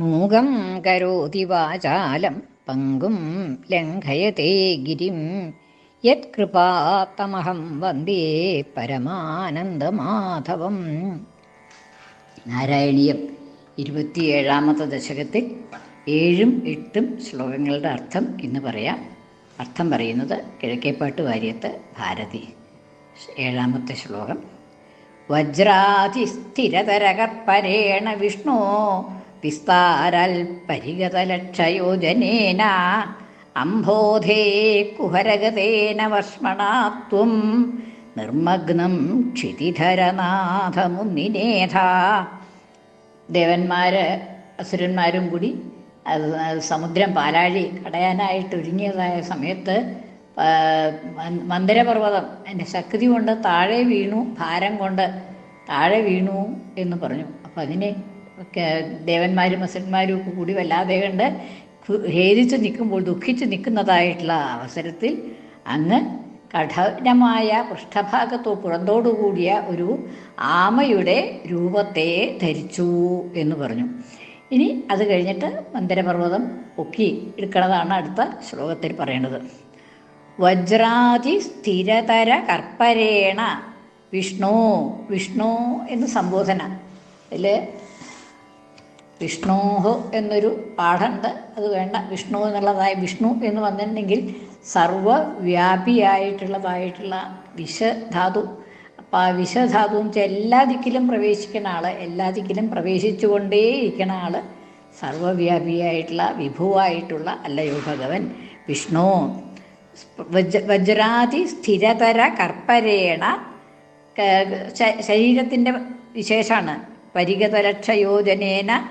മൂകം കരോതി വാചാലം പങ്കും ലംഘയത്തെ ഗിരിം. യത്കൃപാത്തമഹം വന്ദേ പരമാനന്ദമാധവം. നാരായണീയം ഇരുപത്തിയേഴാമത്തെ ദശകത്തിൽ ഏഴും എട്ടും ശ്ലോകങ്ങളുടെ അർത്ഥം എന്ന് പറയാം. അർത്ഥം പറയുന്നത് കിഴക്കേപ്പാട്ട് വാര്യത്ത് ഭാരതി. ഏഴാമത്തെ ശ്ലോകം. വജ്രാതിസ്ഥിരതരകർപ്പരേണ വിഷ്ണു വിസ്താരൽ പരിഗതലക്ഷയോജനേന അംബോധേ കുഹരഗതേന വർഷ്മണാത്വം നിർമ്മഗ്നം ക്ഷിതിധരനാഥമുന്നിനേഥ ദേവന്മാര് അസുരന്മാരും കൂടി സമുദ്രം പാലാഴി കടയാനായിട്ട് ഒരുങ്ങിയതായ സമയത്ത് മന്ദിരപർവതം എന്റെ ശക്തി കൊണ്ട് താഴെ വീണു ഭാരം കൊണ്ട് താഴെ വീണു എന്ന് പറഞ്ഞു. അപ്പം അതിനെ ദേവന്മാരും അസുരന്മാരും ഒക്കെ കൂടി വല്ലാതെ കണ്ട് ഖേദിച്ച് നിൽക്കുമ്പോൾ ദുഃഖിച്ച് നിൽക്കുന്നതായിട്ടുള്ള അവസരത്തിൽ അങ്ങ് കഠിനമായ പൃഷ്ഠഭാഗത്തോ പുറന്തോടുകൂടിയ ഒരു ആമയുടെ രൂപത്തെ ധരിച്ചു എന്ന് പറഞ്ഞു. ഇനി അത് കഴിഞ്ഞിട്ട് മന്ദിരപർവതം ഒക്കി എടുക്കണതാണ് അടുത്ത ശ്ലോകത്തിൽ പറയേണ്ടത് വജ്രാതി സ്ഥിരതര കർപ്പരേണ വിഷ്ണു വിഷ്ണു എന്ന് സംബോധന. അതിൽ വിഷ്ണോഹോ എന്നൊരു പാഠമുണ്ട്. അത് വേണ്ട. വിഷ്ണു എന്നുള്ളതായ വിഷ്ണു എന്ന് വന്നിട്ടുണ്ടെങ്കിൽ സർവവ്യാപിയായിട്ടുള്ളതായിട്ടുള്ള വിഷധാതു. അപ്പം ആ വിഷധാതു എന്ന് വെച്ചാൽ എല്ലാ ദിക്കിലും പ്രവേശിക്കുന്ന ആൾ എല്ലാ ദിക്കിലും പ്രവേശിച്ചുകൊണ്ടേയിരിക്കുന്ന ആൾ സർവവ്യാപിയായിട്ടുള്ള വിഭുവായിട്ടുള്ള അല്ലയോ ഭഗവൻ വിഷ്ണു. വജ്ര വജ്രാതി സ്ഥിരതര കർപ്പരേണ ശരീരത്തിന്റെ വിശേഷമാണ് പരിഗതലക്ഷയോജനേന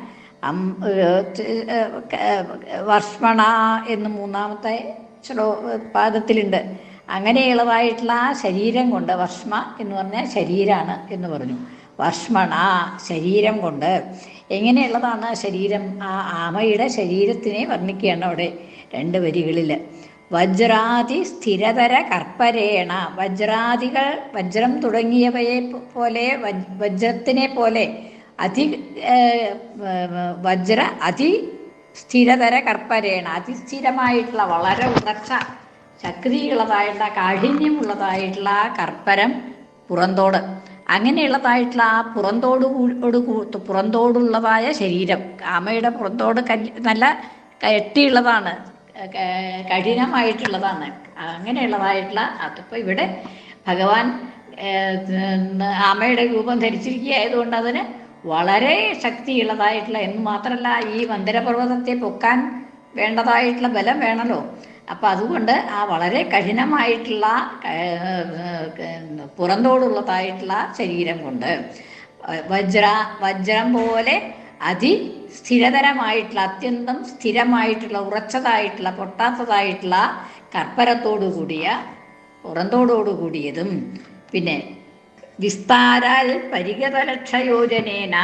വർഷ്മണ എന്ന് മൂന്നാമത്തെ ശ്ലോ പാദത്തിലുണ്ട്. അങ്ങനെ അങ്ങനെയുള്ളതായിട്ടുള്ള ആ ശരീരം കൊണ്ട് വർഷ്മ എന്ന് പറഞ്ഞാൽ ശരീരമാണ് എന്ന് പറഞ്ഞു. വർഷ്മണ ശരീരം കൊണ്ട്. എങ്ങനെയുള്ളതാണ് ശരീരം? ആ ആമയുടെ ശരീരത്തിനെ വർണിക്കുകയാണ് അവിടെ രണ്ട് വരികളിൽ വജ്രാതി സ്ഥിരതര കർപ്പരേണ. വജ്രാദികൾ വജ്രം തുടങ്ങിയവയെ പോലെ വജ്രത്തിനെ പോലെ അതി വജ്ര അതി സ്ഥിരതര കർപ്പരേണ. അതിസ്ഥിരമായിട്ടുള്ള വളരെ ഉറച്ച ശക്തിയുള്ളതായിട്ടുള്ള കാഠിന്യമുള്ളതായിട്ടുള്ള ആ കർപ്പരം പുറന്തോട്. അങ്ങനെയുള്ളതായിട്ടുള്ള ആ പുറന്തോട് പുറന്തോടുള്ളതായ ശരീരം. ആമയുടെ പുറന്തോട് നല്ല കെട്ടിയുള്ളതാണ് കഠിനമായിട്ടുള്ളതാണ്. അങ്ങനെയുള്ളതായിട്ടുള്ള അതിപ്പോൾ ഇവിടെ ഭഗവാൻ ആമയുടെ രൂപം ധരിച്ചിരിക്കുകയായതുകൊണ്ട് അതിന് വളരെ ശക്തിയുള്ളതായിട്ടുള്ള എന്ന് മാത്രമല്ല ഈ മന്ദിരപർവതത്തെ പൊക്കാൻ വേണ്ടതായിട്ടുള്ള ബലം വേണമല്ലോ അപ്പം അതുകൊണ്ട് ആ വളരെ കഠിനമായിട്ടുള്ള പുറന്തോടുള്ളതായിട്ടുള്ള ശരീരം കൊണ്ട് വജ്ര വജ്രം പോലെ അതി സ്ഥിരതരമായിട്ടുള്ള അത്യന്തം സ്ഥിരമായിട്ടുള്ള ഉറച്ചതായിട്ടുള്ള പൊട്ടാത്തതായിട്ടുള്ള കർപ്പരത്തോടു കൂടിയ പുറന്തോടോടു കൂടിയതും പിന്നെ വിസ്താരാൽ പരിഗതലക്ഷയോജനേന.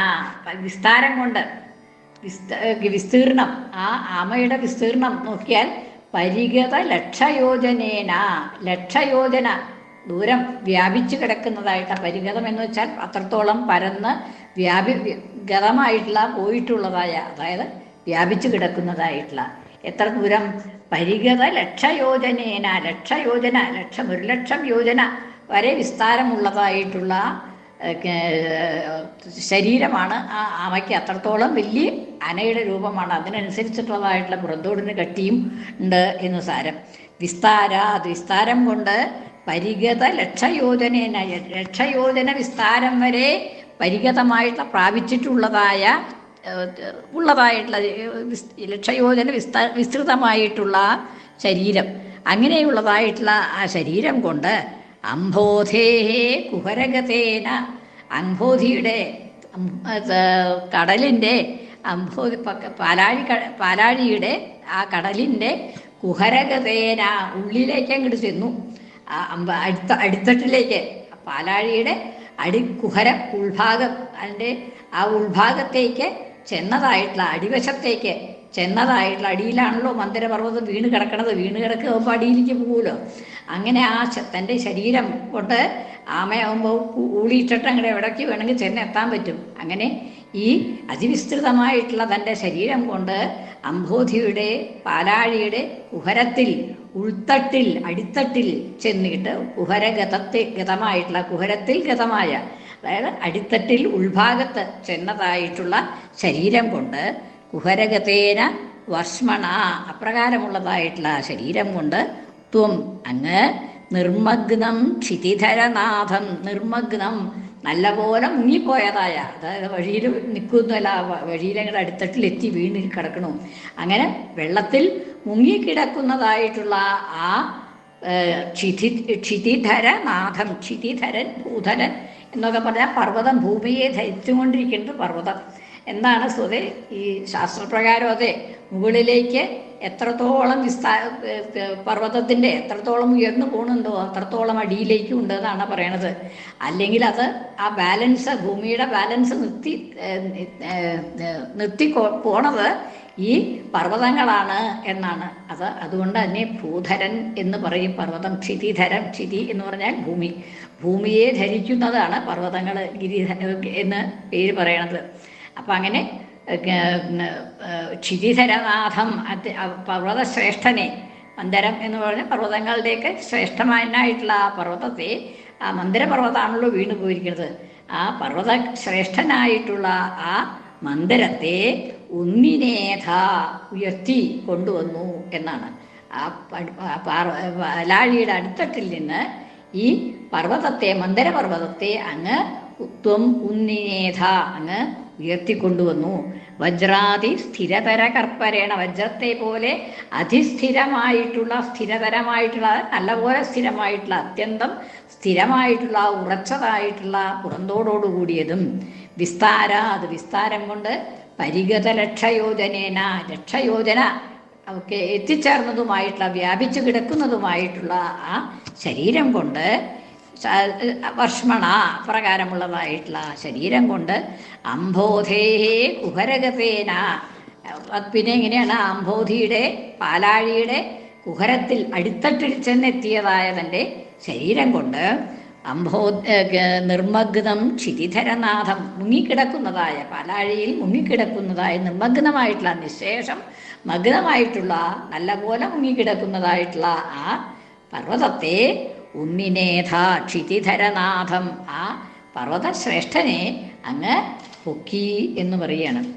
വിസ്താരം കൊണ്ട് വിസ്തീർണം. ആ ആമയുടെ വിസ്തീർണം നോക്കിയാൽ പരിഗത ലക്ഷയോജനേന ലക്ഷയോജന ദൂരം വ്യാപിച്ചു കിടക്കുന്നതായിട്ട് പരിഗതം എന്ന് വെച്ചാൽ അത്രത്തോളം പരന്ന് വ്യാപി ഗതമായിട്ടുള്ള പോയിട്ടുള്ളതായ അതായത് വ്യാപിച്ചു കിടക്കുന്നതായിട്ടുള്ള. എത്ര ദൂരം? പരിഗത ലക്ഷയോജനേന ലക്ഷയോജന. ലക്ഷം ഒരു ലക്ഷം യോജന. വരെ വിസ്താരമുള്ളതായിട്ടുള്ള ശരീരമാണ് ആ ആമയ്ക്ക് അത്രത്തോളം വലിയ അനയുടെ രൂപമാണ്. അതിനനുസരിച്ചിട്ടുള്ളതായിട്ടുള്ള പുറന്തോടിന് കട്ടിയും ഉണ്ട് എന്ന് സാരം. വിസ്താര അത് വിസ്താരം കൊണ്ട് പരിഗത ലക്ഷയോജന ലക്ഷയോജന വിസ്താരം വരെ പരിഗതമായിട്ടുള്ള പ്രാപിച്ചിട്ടുള്ളതായ ഉള്ളതായിട്ടുള്ള ലക്ഷയോജന വിസ്ത വിസ്തൃതമായിട്ടുള്ള ശരീരം. അങ്ങനെയുള്ളതായിട്ടുള്ള ആ ശരീരം കൊണ്ട് അംബോധേഹേ കുഹരഗതേന. അംബോധിയുടെ കടലിന്റെ അംബോധി പാലാഴി പാലാഴിയുടെ ആ കടലിന്റെ കുഹരഗതേന ഉള്ളിലേക്ക് അങ്ങോട്ട് ചെന്നു. അടുത്ത അടിത്തട്ടിലേക്ക്. പാലാഴിയുടെ അടി കുഹര ഉൾഭാഗം അതിന്റെ ആ ഉൾഭാഗത്തേക്ക് ചെന്നതായിട്ടുള്ള അടിവശത്തേക്ക് ചെന്നതായിട്ടുള്ള അടിയിലാണല്ലോ മന്ദിരപർവതം വീണ് കിടക്കണത്. വീണ് കിടക്കുമ്പോൾ അടിയിലേക്ക് പോകുമല്ലോ അങ്ങനെ ആ തന്റെ ശരീരം കൊണ്ട് ആമയാകുമ്പോൾ ഊളിയിട്ടിട്ട് അങ്ങോട്ട് എവിടേക്ക് വേണമെങ്കിൽ ചെന്ന് എത്താൻ പറ്റും. അങ്ങനെ ഈ അതിവിസ്തൃതമായിട്ടുള്ള തന്റെ ശരീരം കൊണ്ട് അംബോധിയുടെ പാലാഴിയുടെ കുഹരത്തിൽ ഉൾത്തട്ടിൽ അടിത്തട്ടിൽ ചെന്നിട്ട് കുഹരഗതത്തെ ഗതമായിട്ടുള്ള കുഹരത്തിൽ ഗതമായ അതായത് അടിത്തട്ടിൽ ഉൾഭാഗത്ത് ചെന്നതായിട്ടുള്ള ശരീരം കൊണ്ട് കുഹരഗതേന വർഷ്മണ അപ്രകാരമുള്ളതായിട്ടുള്ള ശരീരം കൊണ്ട് ത്വം അങ്ങ് നിർമ്മഗ്നം ക്ഷിതിധരനാഥം നിർമ്മഗ്നം നല്ലപോലെ മുങ്ങിപ്പോയതായ അതായത് വഴിയിൽ നിൽക്കുന്നല്ല അങ്ങോട്ട് അടുത്തട്ടിലെത്തി വീണ് കിടക്കണു. അങ്ങനെ വെള്ളത്തിൽ മുങ്ങിക്കിടക്കുന്നതായിട്ടുള്ള ആ ക്ഷിതി ക്ഷിതിധരനാഥം ക്ഷിതിധരൻ ഭൂധരൻ എന്നൊക്കെ പറഞ്ഞാൽ പർവതം ഭൂമിയെ ധരിച്ചുകൊണ്ടിരിക്കുന്നത് പർവതം. എന്താണ് സ്വതേ ഈ ശാസ്ത്രപ്രകാരം അതെ? മുകളിലേക്ക് എത്രത്തോളം വിസ്താ പർവതത്തിന്റെ എത്രത്തോളം ഉയർന്നു പോകുന്നുണ്ടോ അത്രത്തോളം അടിയിലേക്കും ഉണ്ട് എന്നാണ് പറയണത്. അല്ലെങ്കിൽ അത് ആ ബാലൻസ് ഭൂമിയുടെ ബാലൻസ് നിർത്തി നിർത്തി പോണത് ഈ പർവതങ്ങളാണ് എന്നാണ്. അത് അതുകൊണ്ട് തന്നെ ഭൂധരൻ എന്ന് പറയും പർവതം. ക്ഷിതിധരം ക്ഷിതി എന്ന് പറഞ്ഞാൽ ഭൂമി. ഭൂമിയെ ധരിക്കുന്നതാണ് പർവതങ്ങൾ ഗിരിധ എന്ന് പേര് പറയണത്. അപ്പം അങ്ങനെ ക്ഷിതിധരനാഥം പർവതശ്രേഷ്ഠനെ. മന്ദരം എന്ന് പറഞ്ഞ പർവതങ്ങളുടെയൊക്കെ ശ്രേഷ്ഠമായിട്ടുള്ള ആ പർവതത്തെ ആ മന്ദിരപർവതമാണല്ലോ വീണു പോയിരിക്കുന്നത്. ആ പർവത ശ്രേഷ്ഠനായിട്ടുള്ള ആ മന്ദിരത്തെ ഉന്നിനേധ ഉയർത്തി കൊണ്ടുവന്നു എന്നാണ്. ആ പാലാഴിയുടെ അടുത്തട്ടിൽ നിന്ന് ഈ പർവതത്തെ മന്ദിരപർവതത്തെ അങ്ങ് ത്വം ഉന്നിനേധ അങ്ങ് ഉയർത്തിക്കൊണ്ടുവന്നു. വജ്രാതി സ്ഥിരതര കർപ്പരേണ വജ്രത്തെ പോലെ അതിസ്ഥിരമായിട്ടുള്ള സ്ഥിരതരമായിട്ടുള്ള നല്ലപോലെ സ്ഥിരമായിട്ടുള്ള അത്യന്തം സ്ഥിരമായിട്ടുള്ള ഉറച്ചതായിട്ടുള്ള പുറന്തോടോടു കൂടിയതും വിസ്താര അത് വിസ്താരം കൊണ്ട് പരിഗത ലക്ഷയോജനേന ലക്ഷയോജന ഒക്കെ എത്തിച്ചേർന്നതുമായിട്ടുള്ള വ്യാപിച്ചു കിടക്കുന്നതുമായിട്ടുള്ള ആ ശരീരം കൊണ്ട് വർഷ്മണ പ്രകാരമുള്ളതായിട്ടുള്ള ശരീരം കൊണ്ട് അംബോധേ കുഹരഗതേന. അത് പിന്നെ എങ്ങനെയാണ്? അംബോധിയുടെ പാലാഴിയുടെ കുഹരത്തിൽ അടിത്തട്ടിൽ ചെന്നെത്തിയതായ തന്റെ ശരീരം കൊണ്ട് അംബോ നിർമഗ്നം ക്ഷിതിധരനാഥം മുങ്ങിക്കിടക്കുന്നതായ പാലാഴിയിൽ മുങ്ങിക്കിടക്കുന്നതായ നിർമ്മഗ്നമായിട്ടുള്ള നിശേഷം മഗ്നമായിട്ടുള്ള നല്ലപോലെ മുങ്ങിക്കിടക്കുന്നതായിട്ടുള്ള ആ പർവതത്തെ ഉന്നിനേധ ക്ഷിതിധരനാഥം ആ പർവതശ്രേഷ്ഠനെ അങ്ങ് പൊക്കി എന്ന് പറയുകയാണ്.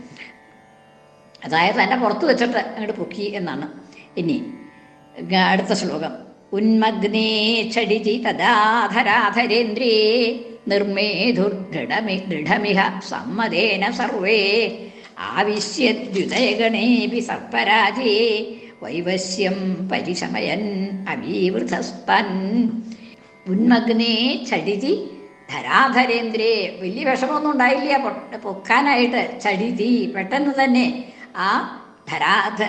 അതായത് തന്നെ പുറത്ത് വെച്ചിട്ട് അങ്ങോട്ട് പൊക്കി എന്നാണ്. ഇനി അടുത്ത ശ്ലോകം. ഉന്മഗ്നേ ചടിതി തദാധരാധരേന്ദ്രേ നിർമ്മേധുർദൃഢമി ദൃഢമിഹ സമ്മതേന സർവേ. ആവിശ്യദ്യുതയഗണേപി സർപ്പരാജേ വൈവശ്യം പരിശമയൻ അവീവൃതസ്തൻ ഉന്മഗ്നേ ചടിതി. ധരാധരേന്ദ്രേ വലിയ വിഷമമൊന്നും ഉണ്ടായില്ല. പൊക്കാനായിട്ട് ചടിതി. പെട്ടെന്ന് തന്നെ ആ ധരാധ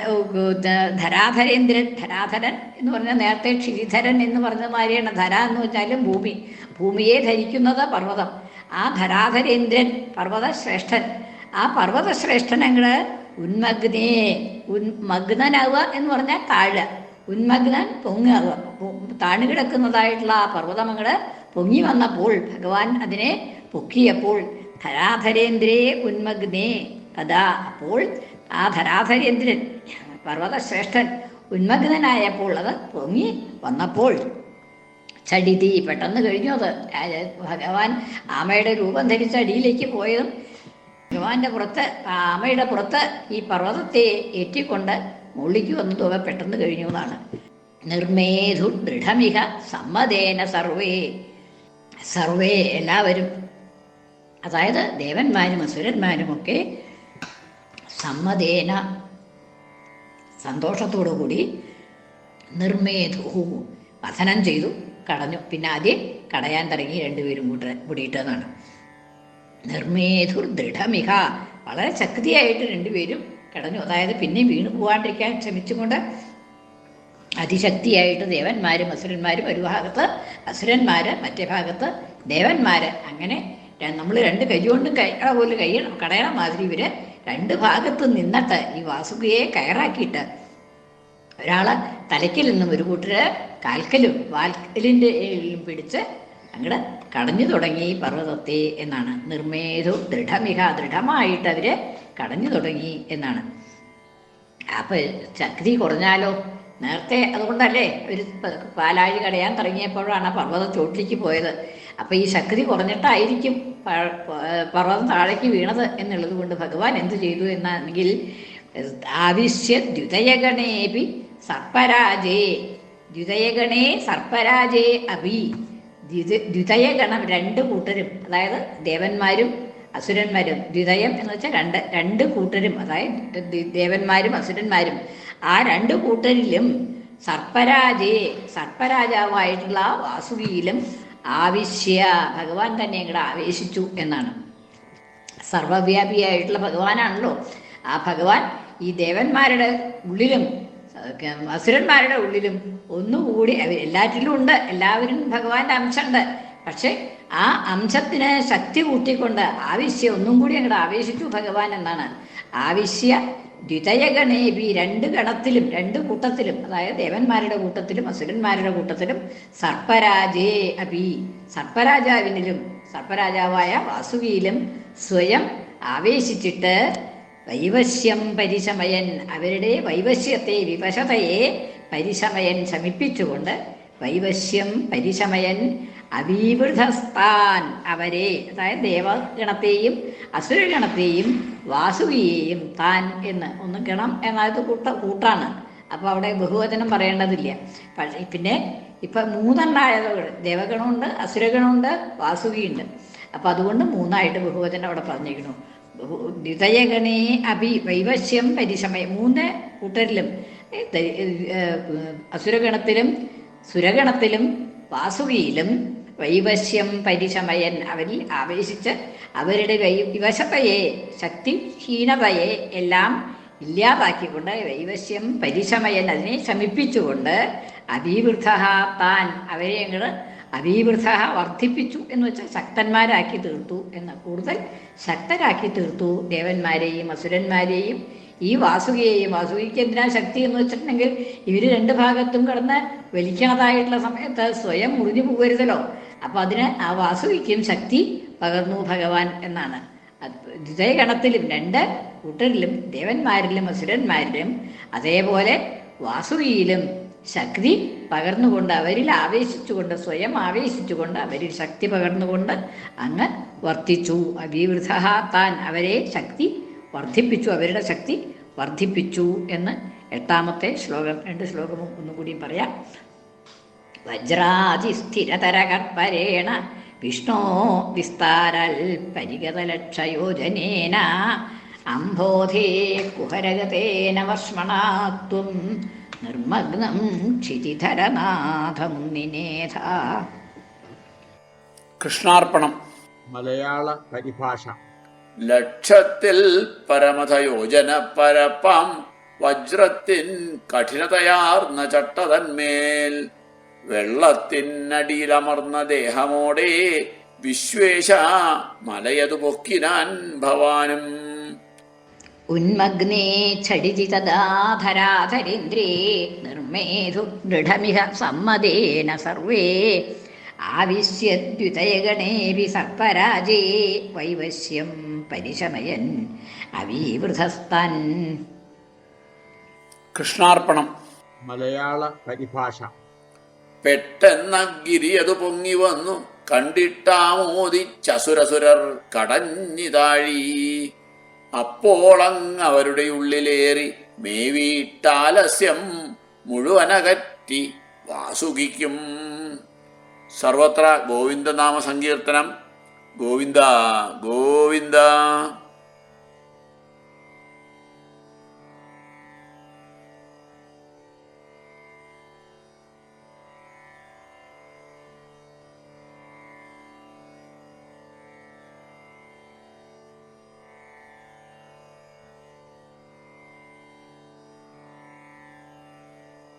ധരാധരേന്ദ്രൻ ധരാധരൻ എന്ന് പറഞ്ഞാൽ നേരത്തെ ക്ഷിരിധരൻ എന്ന് പറഞ്ഞ മാതിരിയാണ് ധര എന്ന് വെച്ചാലും ഭൂമി. ഭൂമിയെ ധരിക്കുന്നത് പർവതം. ആ ധരാധരേന്ദ്രൻ പർവതശ്രേഷ്ഠൻ. ആ പർവതശ്രേഷ്ഠനങ്ങൾ ഉന്മഗ്നേ ഉന്മഗ്നനാവുക എന്ന് പറഞ്ഞാൽ താഴ്. ഉന്മഗ്നൻ പൊങ്ങ താണു കിടക്കുന്നതായിട്ടുള്ള ആ പർവതമങ്ങൾ പൊങ്ങി വന്നപ്പോൾ ഭഗവാൻ അതിനെ പൊക്കിയപ്പോൾ ധരാധരേന്ദ്രേ ഉന്മഗ്നേ അതാ അപ്പോൾ ആ ധരാധരേന്ദ്രൻ പർവതശ്രേഷ്ഠൻ ഉന്മഗ്നനായപ്പോൾ അത് പൊങ്ങി വന്നപ്പോൾ. ചടിതി പെട്ടെന്ന് കഴിഞ്ഞു അത്. ഭഗവാൻ ആമയുടെ രൂപം ധരിച്ച അടിയിലേക്ക് പോയതും ഭഗവാന്റെ പുറത്ത് ആമയുടെ പുറത്ത് ഈ പർവതത്തെ ഏറ്റിക്കൊണ്ട് മുള്ളിക്ക് വന്നതും തുക പെട്ടെന്ന് കഴിഞ്ഞു എന്നാണ്. നിർമേധു ദൃഢമിഹ സമ്മതേന സർവേ. സർവേ എല്ലാവരും. അതായത് ദേവന്മാരും അസുരന്മാരുമൊക്കെ സമ്മതേന സന്തോഷത്തോടു കൂടി നിർമേധു വധനം ചെയ്തു കടഞ്ഞു. പിന്നെ ആദ്യം കടയാൻ തുടങ്ങി രണ്ടുപേരും കൂട്ട കൂടിയിട്ടെന്നാണ് നിർമേധുർ ദൃഢമിഹ. വളരെ ശക്തിയായിട്ട് രണ്ടുപേരും കടഞ്ഞു അതായത് പിന്നെയും വീണു പോവാണ്ടിരിക്കാൻ ശ്രമിച്ചുകൊണ്ട് അതിശക്തിയായിട്ട് ദേവന്മാരും അസുരന്മാരും ഒരു ഭാഗത്ത് അസുരന്മാര് മറ്റേ ഭാഗത്ത് ദേവന്മാര് അങ്ങനെ നമ്മൾ രണ്ട് കൈകൊണ്ടും കൈകള പോലെ കൈ കടയണ മാതിരി ഇവർ രണ്ട് ഭാഗത്ത് നിന്നിട്ട് ഈ വാസുകയെ കയറാക്കിയിട്ട് ഒരാൾ തലയ്ക്കിൽ നിന്നും ഒരു കൂട്ടര് കാൽക്കലും വാൽക്കലിന്റെ പിടിച്ച് അങ്ങോട്ട് കടഞ്ഞു തുടങ്ങി പർവതത്തെ എന്നാണ്. നിർമ്മേധു ദൃഢമിക ദൃഢമായിട്ട് അവർ കടഞ്ഞു തുടങ്ങി എന്നാണ്. അപ്പൊ ചക്രി കുറഞ്ഞാലോ? നേരത്തെ അതുകൊണ്ടല്ലേ ഒരു പാലാഴി കടയാൻ തുടങ്ങിയപ്പോഴാണ് പർവതം ചോട്ടിലേക്ക് പോയത്. അപ്പൊ ഈ ശക്തി കുറഞ്ഞിട്ടായിരിക്കും പർവതം താഴേക്ക് വീണത് എന്നുള്ളത് കൊണ്ട് ഭഗവാൻ എന്ത് ചെയ്തു എന്നാണെങ്കിൽ ആവിശ്യ ദ്വിതയഗണേപി സർപ്പരാജേ ദ്യുതയഗണേ സർപ്പരാജേ അഭി. ദ്വിത- ദ്വിതയഗണം രണ്ട് കൂട്ടരും അതായത് ദേവന്മാരും അസുരന്മാരും ദ്വിതയം എന്ന് വെച്ചാൽ രണ്ട് രണ്ട് കൂട്ടരും അതായത് ദേവന്മാരും അസുരന്മാരും. ആ രണ്ട് കൂട്ടരിലും സർപ്പരാജേ സർപ്പരാജാവായിട്ടുള്ള വാസുകിയിലും ആവശ്യ ഭഗവാൻ തന്നെ ഇങ്ങോട്ട് ആവേശിച്ചു എന്നാണ്. സർവവ്യാപിയായിട്ടുള്ള ഭഗവാനാണല്ലോ. ആ ഭഗവാൻ ഈ ദേവന്മാരുടെ ഉള്ളിലും അസുരന്മാരുടെ ഉള്ളിലും ഒന്നുകൂടി എല്ലാറ്റിലും ഉണ്ട്. എല്ലാവരും ഭഗവാന്റെ അംശമുണ്ട്. പക്ഷെ ആ അംശത്തിന് ശക്തി കൂട്ടിക്കൊണ്ട് ആവശ്യ ഒന്നും കൂടി അങ്ങോട്ട് ആവേശിച്ചു ഭഗവാൻ എന്നാണ്. ആവശ്യ ദ്വിതയഗണേബി രണ്ട് ഗണത്തിലും രണ്ട് കൂട്ടത്തിലും അതായത് ദേവന്മാരുടെ കൂട്ടത്തിലും അസുരന്മാരുടെ കൂട്ടത്തിലും സർപ്പരാജേ അബി സർപ്പരാജാവിനിലും സർപ്പരാജാവായ വാസുകിയിലും സ്വയം ആവേശിച്ചിട്ട് വൈവശ്യം പരിശമയൻ അവരുടെ വൈവശ്യത്തെ വിവശതയെ പരിശമയൻ ശമിപ്പിച്ചുകൊണ്ട് വൈവശ്യം പരിശമയൻ അവീവൃതസ്ഥാൻ അവരെ അതായത് ദേവഗണത്തെയും അസുരഗണത്തെയും വാസുകിയെയും താൻ എന്ന്. ഒന്ന് ഗണം എന്നത് കൂട്ട കൂട്ടാണ്. അപ്പോൾ അവിടെ ബഹുവചനം പറയേണ്ടതില്ല. പക്ഷേ പിന്നെ ഇപ്പം മൂന്നെണ്ണായതുകൾ ദേവഗണമുണ്ട് അസുരഗണമുണ്ട് വാസുകിയുണ്ട്. അപ്പോൾ അതുകൊണ്ട് മൂന്നായിട്ട് ബഹുവചനം അവിടെ പറഞ്ഞിരിക്കുന്നു. ദ്വിതയഗണേ അഭി വൈവശ്യം പരിശമയം. മൂന്ന് കൂട്ടരിലും അസുരഗണത്തിലും സുരഗണത്തിലും വാസുകിയിലും വൈവശ്യം പരിശമയൻ അവരിൽ ആവേശിച്ച് അവരുടെ വൈ വിവശതയെ ശക്തിഹീനതയെ എല്ലാം ഇല്ലാതാക്കിക്കൊണ്ട് വൈവശ്യം പരിശമയൻ അതിനെ ശമിപ്പിച്ചുകൊണ്ട് അഭിവൃദ്ധ താൻ അവരെ അങ്ങോട്ട് അഭിവൃദ്ധ വർദ്ധിപ്പിച്ചു എന്ന് വെച്ചാൽ ശക്തന്മാരാക്കി തീർത്തു എന്ന്. കൂടുതൽ ശക്തരാക്കി തീർത്തു ദേവന്മാരെയും അസുരന്മാരെയും ഈ വാസുകയെയും. വാസുകിക്ക് എന്തിനാ ശക്തി എന്ന് വെച്ചിട്ടുണ്ടെങ്കിൽ ഇവർ രണ്ട് ഭാഗത്തും കടന്ന് വലിക്കാതായിട്ടുള്ള സമയത്ത് സ്വയം മുറിഞ്ഞു പോകരുതല്ലോ. അപ്പൊ അതിന് ആ വാസുവിക്കും ശക്തി പകർന്നു ഭഗവാൻ എന്നാണ്. ദ്വിതയഗണത്തിലും രണ്ട് കൂട്ടരിലും ദേവന്മാരിലും അസുരന്മാരിലും അതേപോലെ വാസുകിയിലും ശക്തി പകർന്നുകൊണ്ട് അവരിൽ ആവേശിച്ചുകൊണ്ട് സ്വയം ആവേശിച്ചുകൊണ്ട് അവരിൽ ശക്തി പകർന്നുകൊണ്ട് അങ്ങ് വർദ്ധിച്ചു അഭിവൃദ്ധ താൻ അവരെ ശക്തി വർദ്ധിപ്പിച്ചു അവരുടെ ശക്തി വർദ്ധിപ്പിച്ചു എന്ന് എട്ടാമത്തെ ശ്ലോകം രണ്ട് ശ്ലോകവും ഒന്നുകൂടി പറയാം. വജ്രാതിസ്ഥിരതരകർപ്പരേണ വിഷ്ണോ വിസ്താരൽ പരിഗതലക്ഷയോജനേന അംബോധേ കുഹരഗതേന വർഷ്മണാത്വം നിർമ്മഗ്നം ക്ഷിതിധരനാഥം നിനേഥ കൃഷ്ണാർപ്പണം. മലയാള പരിഭാഷ. ലക്ഷത്തിൽ പരമതയോജന പരപ്പം വജ്രത്തിൻ കഠിനതയാർന്ന ചട്ടതന്മേൽ വെള്ളത്തിനടിയിലമർന്ന ദേഹമോടെ വിശ്വേശ മലയതു പൊക്കിനാൻ ഭവാനും. ഉന്മഗ്നേ ഛടിജിതദാധരാധരീന്ദ്രേ നിർമ്മേധു ദൃഢമിഹ സമ്മതേന സർവേ. ആവിശ്യദ്വിതയഗണേപി സർപ്പരാജേ വൈവശ്യം പരിശമയൻ അവീവൃതസ്തൻ കൃഷ്ണാർപ്പണം. മലയാള പരിഭാഷ. പെട്ടെന്ന അത് പൊങ്ങി വന്നു. കണ്ടിട്ടാമോദിച്ചസുരസുരർ കടഞ്ഞിതാഴി. അപ്പോളങ് അവരുടെ ഉള്ളിലേറി മേവീട്ടാലസ്യം മുഴുവനകറ്റി വാസുകിക്കും. സർവത്ര ഗോവിന്ദനാമ സങ്കീർത്തനം ഗോവിന്ദ ഗോവിന്ദ.